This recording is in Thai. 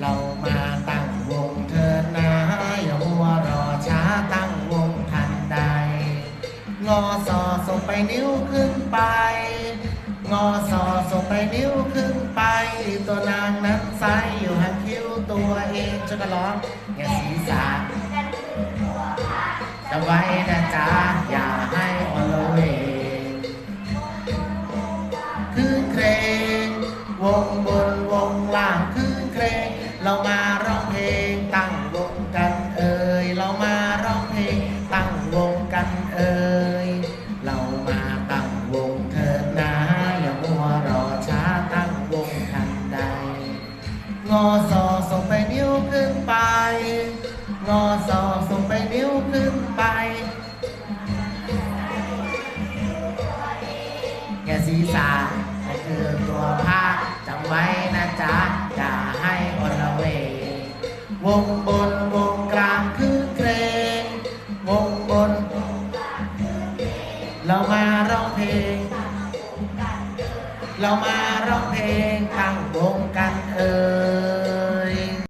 เรามาตั้งวงเถิดนะอย่ามัวรอช้าตั้งวงทันใด งอสอส่งไปนิ้วขึ้นไป งอสอส่งไปนิ้วขึ้นไป ตัวนางนั้นไซอยู่ห่างคิ้วตัวเองจะกระร้องอย่าศีรษะจำไว้นะจ๊ะอย่าให้อลเวงคืนเคร วงบนวงล่างคืนเครงเรามาร้องเพลงตั้งวงกันเอ่ยเรามาร้องเพลงตั้งวงกันเอ่ยเรามาตั้งวงเถิดนะอย่ามัวรอช้าตั้งวงทันใดงอสอส่งไปนิ้วขึ้นไปงอสอส่งไปนิ้วขึ้นไปแกศีรษะ วงบนวงกลางคือเพลงวงบน เรามาร้องเพลง เรามาร้องเพลงตั้งวงกันเอ่ย